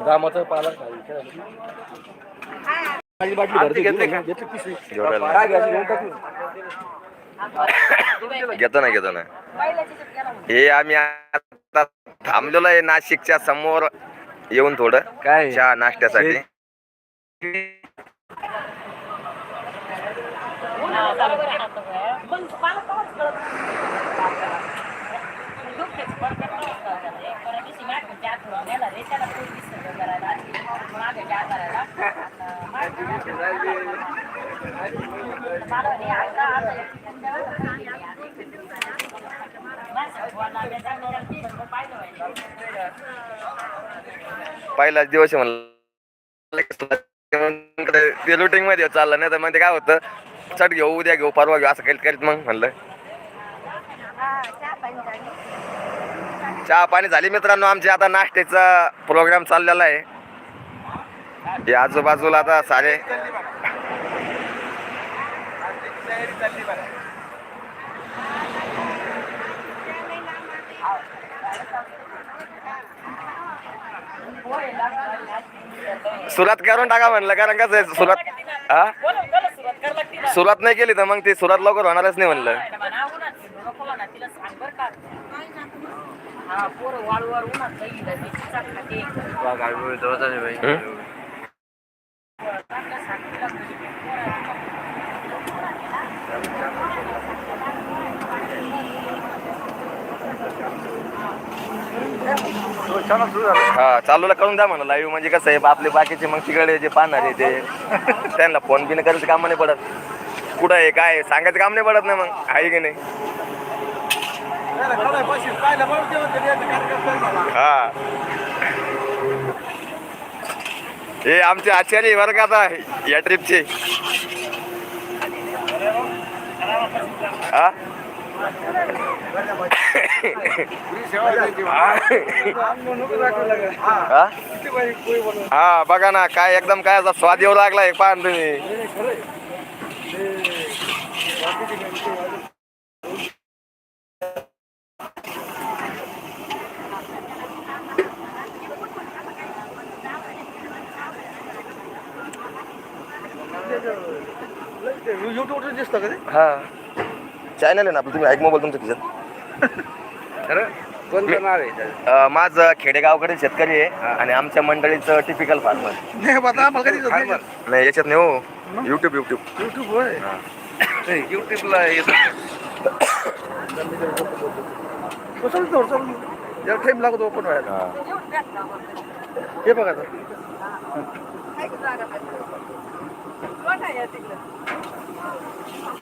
दामाचं पाला माझी बाटली भरते घेतली पिशवी जेवढ्याला. काय घ्यायची घेऊन टाकली घेतो ना घेतो ना हे आम्ही आता थांबलेलो आहे नाशिकच्या समोर येऊन थोडं काय चहा नाश्त्यासाठी पहिलाच दिवस म्हणलं. ते लुटिंगमध्ये चाललं नाही तर मग ते काय होतं? चट घेऊ उद्या घेऊ परवा घेऊ असं काही करीत मग म्हणलं. चहा पाणी झाली मित्रांनो आमचे आता नाश्त्याचा प्रोग्राम चाललेला आहे. हे आजूबाजूला आता सारे. सुरुवात करून टाका म्हणलं कारण कसं आहे सुरुवात हा? सुरुवात नाही केली तर मग ती सुरुवात लवकर होणारच नाही म्हणलं. हं? हा चालूला करून द्या म्हणा लाईव्ह म्हणजे कसं आहे आपले बाकीचे मग तिकडे जे पाहणार आहे ते त्यांना फोन बिन करायचं काम नाही पडत. कुठं आहे काय आहे, सांगायचं काम नाही पडत ना मग. आहे की नाही? हा. हे आमचे आचार्य बरं का आता या ट्रिपचे हा? हा? हा बघा ना काय एकदम काय असा स्वाद येऊ लागलाय पहा ना तुम्ही हा चॅनल आहे ना आपलं तुम्ही ऐक मोबाईल तुमच्या खिशात. खरं? कोणतं नाव आहे त्याचं? माझं खेडेगावकडे शेतकरी आहे आणि आमच्या मंडळीचं टिपिकल फार्मर नाही बाबा आम्हाला कधी दिसत नाही. याच्यात नाही हो. युट्यूब युट्यूब युट्यूब होय. नाही, युट्यूबला येतं जरा टाईम लागतो ओपन व्हायला. हे. बघा आता. तुझं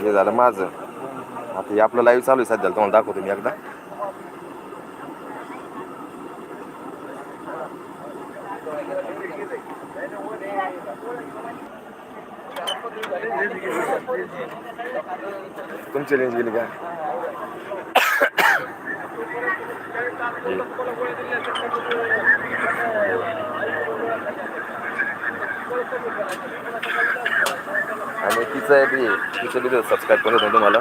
हे झालं माझं. आता हे आपलं लाईव्ह चालू आहे सध्याला तुम्हाला दाखवतो मी एकदा. तुमची रेंज गेली का? आणि तिचं बी तिचं बी सबस्क्राईब करून देतो तुम्हाला.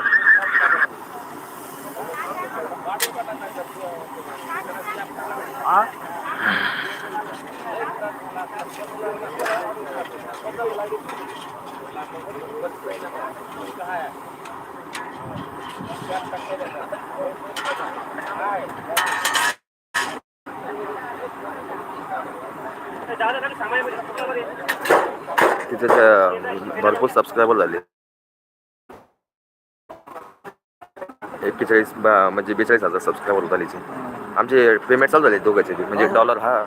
तिथे भरपूर सबस्क्रायबर झाले एक्केचाळीस म्हणजे बेचाळीस हजार सबस्क्रायबर होत आलीचे आमचे पेमेंट चालू झाले दोघांचे. म्हणजे डॉलर हा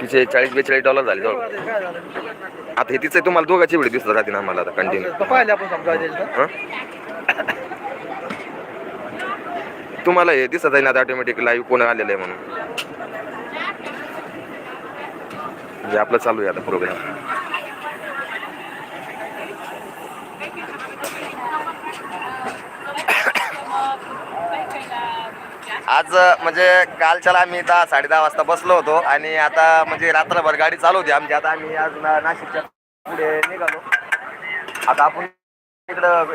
तिचे चाळीस बेचाळीस डॉलर झाले? आता हे तिचे तुम्हाला दोघांचे व्हिडिओ दिसत राहतील आम्हाला आता कंटिन्यू. तुम्हाला हे दिसत आहे ना ऑटोमॅटिक लाईव्ह कोण आलेलं आहे म्हणून म्हणजे आपलं चालू आहे आता प्रोग्राम आज म्हणजे कालच्याला आम्ही दहा साडे दहा वाजता बसलो होतो आणि आता म्हणजे रात्रभर गाडी चालू होती आमची. आता आम्ही आज ना- नाशिकच्या पुढे निघालो. आता आपण इकडं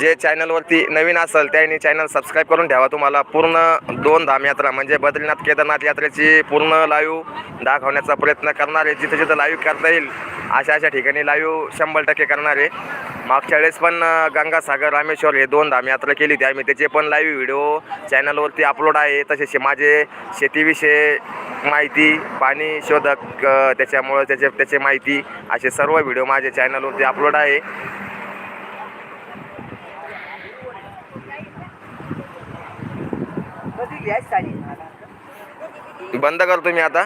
जे चॅनलवरती नवीन असेल त्यांनी चॅनल सबस्क्राईब करून ठेवा. तुम्हाला पूर्ण दोन धाम यात्रा म्हणजे बद्रीनाथ केदारनाथ यात्रेची पूर्ण लाईव्ह दाखवण्याचा प्रयत्न करणार आहे. जिथे जिथं लाईव्ह करता येईल अशा अशा ठिकाणी लाईव्ह शंभर टक्के करणार आहे. मागच्या वेळेस पण गंगासागर रामेश्वर हे दोन धाम यात्रा केली होती आम्ही. त्याचे पण लाईव्ह व्हिडिओ चॅनलवरती अपलोड आहे. तसेच माझे शेतीविषयी माहिती पाणी शोधक त्याच्यामुळं त्याचे त्याचे माहिती असे सर्व व्हिडिओ माझ्या चॅनलवरती अपलोड आहे कधी घ्यायची साडी बंद करतो मी आता.